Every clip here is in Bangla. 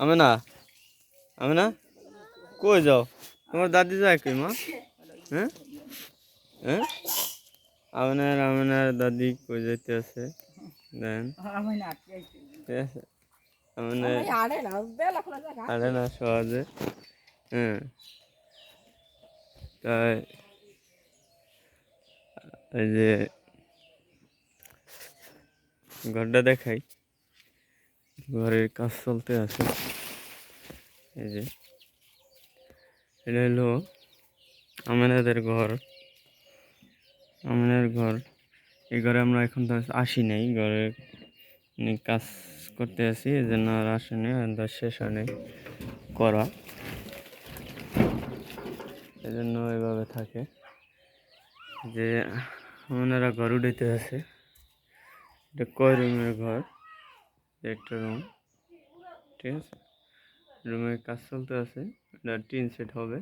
আমি না আমি না কই যাও? তোমার দাদি যায় কই মা? হ্যাঁ? হ্যাঁ? আপনার আপনার দাদি কই যাইতে আছে? দেন। ঠিক আছে। আপনার আরে না সহজে। হ্যাঁ। তাই এই যে ঘরটা দেখাই। ঘরের কাজ চলতে আছে। এই যে, এটা হলো আমেনাদের ঘর। আমেনার ঘর। এই ঘরে আমরা এখন তো আসি নাই, ঘরে উনি কাজ করতে আসি এই জন্য আর আসেনি শেষ হয় নাই করা। এই জন্য এভাবে থাকে। যে ওনারা ঘর উঠাইতে আছে। এটা কয় রুমের ঘর? একটা রুম ঠিক আছে? রুমের কাজ চলতে আছে, এটা টিন সেট হবে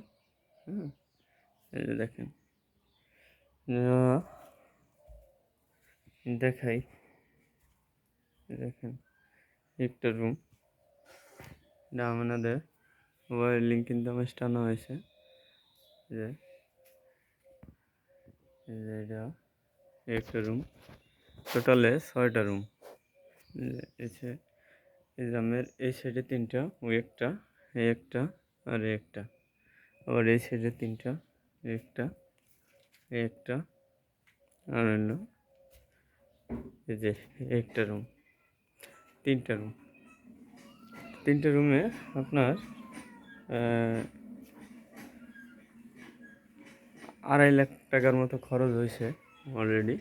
হ্যাঁ? এই যে দেখেন। দেখাই। দেখেন, একটা রুম এটা আমাদের লিঙ্ক কিন্তু আমার টানা হয়েছে। যে এটা একটা রুম টোটালে ছয়টা রুম এই জামের এই সাইডে তিনটা ওই একটা, এই একটা, আর একটা। আবার এই সাইডে তিনটা একটা একটা, আর হলো এই যে একটা রুম তিনটা রুম তিনটা রুমে আপনার আড়াই লাখ টাকার মতো খরচ হয়েছে অলরেডি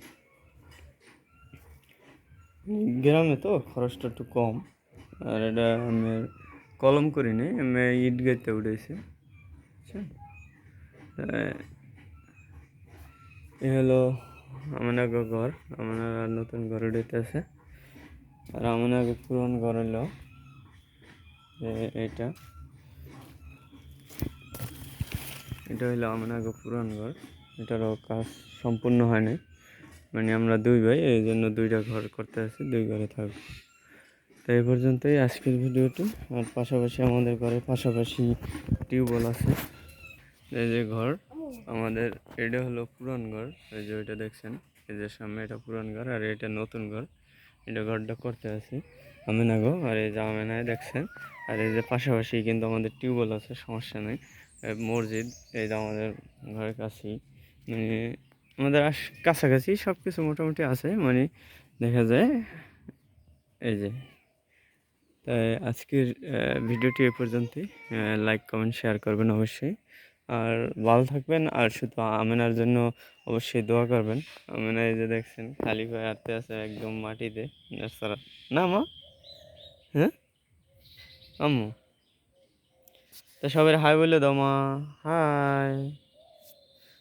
গ্রামে তো খরচটা একটু কম। আর এটা আমি কলম করিনি আমি ইট গাইতে উঠেছি বুঝছেন এ হলো আমার ঘর আমার নতুন ঘর উঠেছে আর আমার আগে পুরন ঘর হলো এ- এইটা। এটা হলো আমার আগে পুরান ঘর। এটারও কাজ সম্পূর্ণ হয়নি মানে আমরা দুই ভাই, এই জন্য দুইটা ঘর করতে আছি, দুই ঘরে থাকব। তো এই পর্যন্তই আজকের ভিডিওটি। আর পাশাপাশি আমাদের ঘরের পাশাপাশি টিউবওয়েল আছে। এই যে ঘর, আমাদের এটা হলো পুরান ঘর। এই যে ওইটা দেখছেন, এই যে সামনে এটা পুরান ঘর আর এটা নতুন ঘর। এটা ঘরটা করতে আছি আমিনা গো, আর এই যে আমিনায় দেখছেন। আর এই যে পাশাপাশি কিন্তু আমাদের টিউবওয়েল আছে, সমস্যা নেই। মসজিদ, এই যে আমাদের ঘরের কাছেই। মানে আমাদের আশ কাছাকাছি সব কিছু মোটামুটি আছে মানে দেখা যায় এই যে। তাই আজকের ভিডিওটি এ পর্যন্তই। লাইক কমেন্ট শেয়ার করবেন অবশ্যই। আর ভালো থাকবেন, আর শুধু আমেনার জন্য অবশ্যই দোয়া করবেন। আমেনা এই যে দেখছেন, খালি হয়ে হাঁটতে আছে একদম মাটিতে। নার্সারা না, মা? হ্যাঁ? আম্মু? তা সবাই হাই বলে দাও, মা। হাই